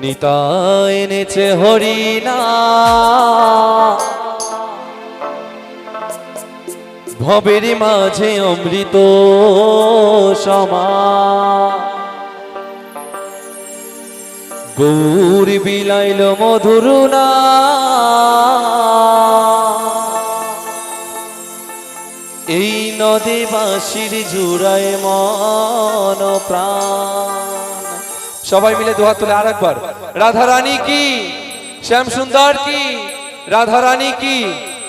নিতা এনেছে হরিণা। ভবের মাঝে অমৃত সমা। গৌর বিলাইল মধুরুনা এই নদী বাসির জুড়ায় মন প্রাণ। সবাই মিলে দুহাত তুলে আর একবার রাধা রানী কি? শ্যাম সুন্দর কি? রাধা রানী কি?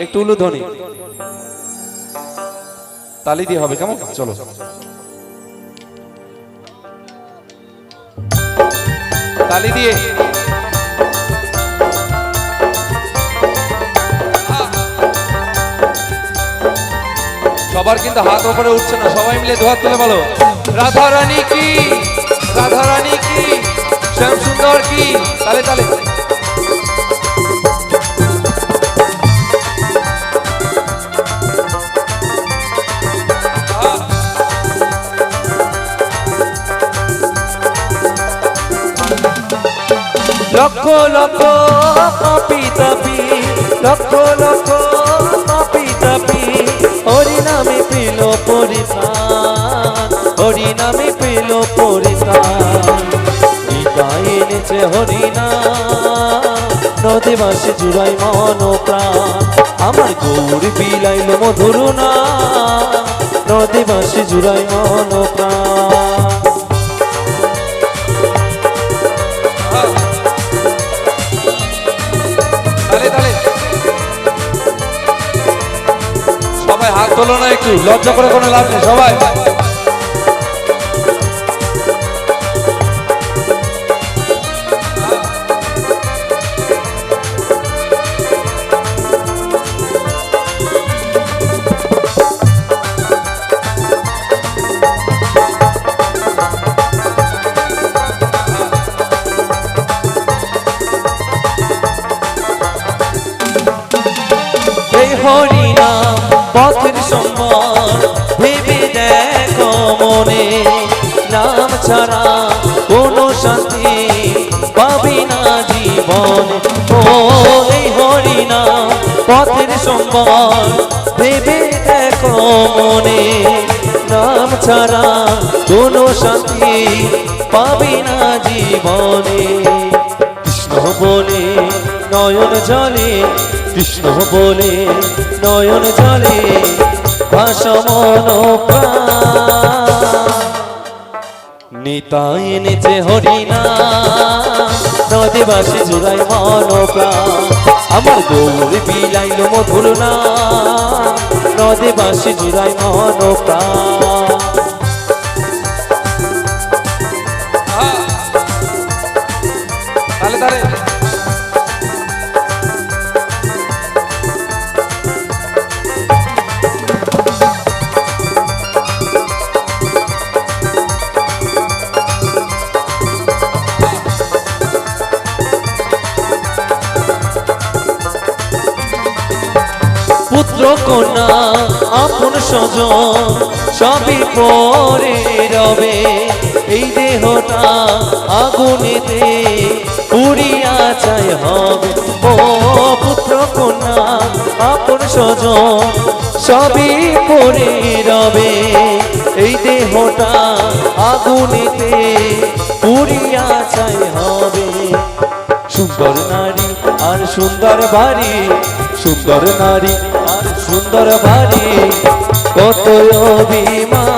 একটু উলুধ্বনি। তালি দিয়ে হবে, কেমন? চলো। তালি দিয়ে। সবার কিন্তু হাত ওপরে উঠছে না, সবাই মিলে দুহাত তুলে বলো। রাধা রানী কি? রাধা রানী কি? শ্যাম সুন্দর কি? তালে তালে। লক্ষ লক্ষ, পাপি, তাপি। লক্ষ লক্ষ, পাপি, তাপি। হরি নামে পেল পরিত্রাণ হরি নামে পেল এনেছে হরিণা। নদী বাসে জুড়াই মন প্রাণ। আমার গৌর বিলাইল মধুর না। নদী বাসে জুড়াই মন প্রাণ। হাত তোলো না একটু। লজ্জা করে কোনো লাভ নেই, সবাই। হরিনাম পথের সম্মান ভেবে দেখো মনে নাম ছাড়া কোনো শান্তি পাবি না জীবনে। ও, এই হরিনাম পথের সম্মান ভেবে দেখো মনে নাম ছাড়া কোনো শান্তি পাবি না জীবনে। কৃষ্ণ বলে, নয়ন জলে কৃষ্ণ বলে নয়ন জলে ভাসমন নিতাই এনেছে নদীবাসী জুড়াই মন আমার গৌর বিলাইল মধুর না নদীবাসী জুড়াই মন প্রাণ পুত্র কন্যা আপন স্বজন সবই পরে রবে। এই দেহটা আগুনেতে পুরিয়া চাই হবে। ও পুত্র কন্যা, আপন স্বজন সবই পরে রবে। এই দেহটা আগুনেতে পুরিয়া চাই হবে। সুন্দর নারী আর সুন্দর বাড়ি, সুন্দর নারী সুন্দর বাড়ি, কত অভিমান।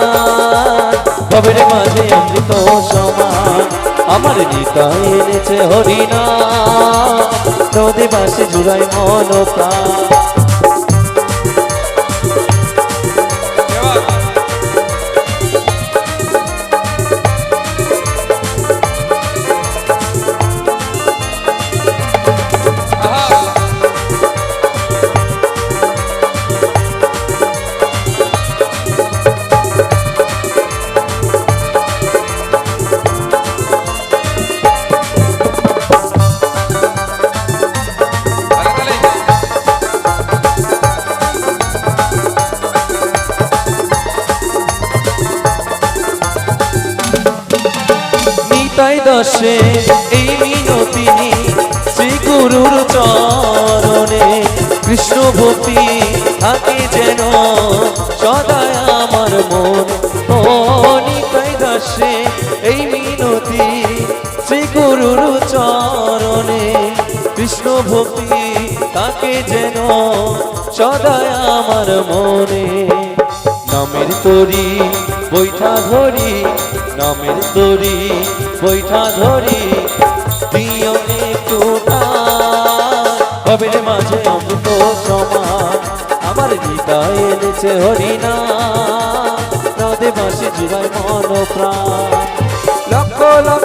মাঝে অমৃত সমান আমার নিতা এনেছে হরিণা নদী বাসে জুড়াই মন প্রাণ দশে এই মিনতি শ্রী গুরুর চরণে। কৃষ্ণ ভক্তি থাকে যেন সদায় আমার মন। অনিকাই দশে এই মিনতি শ্রী গুরুর চরণে। কৃষ্ণ ভক্তি তাকে যেন সদায় আমার মনে। নামের তরি বৈঠা ধরি নামের তরি বৈঠা ধরি, দিও একটু কবির মাঝে অমৃত সমান আমার গীতা এনেছে হরিনা রাধে বাসি জুড়াই মন প্রাণ। লক্ষ লক্ষ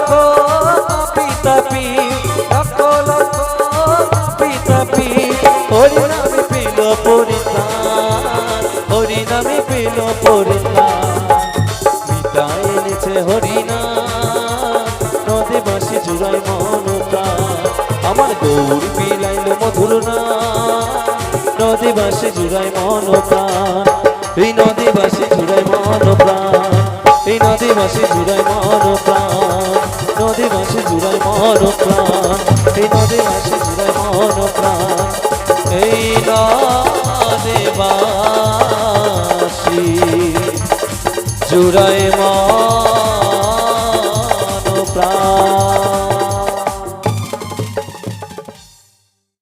এনেছে হরিনা নদে বাসি জুড়াই মন প্রাণ আমার গৌর বিলাইল মধুর না। নদী বাসি জুড়াই মন প্রাণ এই নদী বাসি জুড়াই মন প্রাণ এই নদী বাসি জুড়াই মন প্রাণ নদী বাসি জুড়াই মন প্রাণ এই নদী বাসি জুড়াই মন এই নদী বাসি মন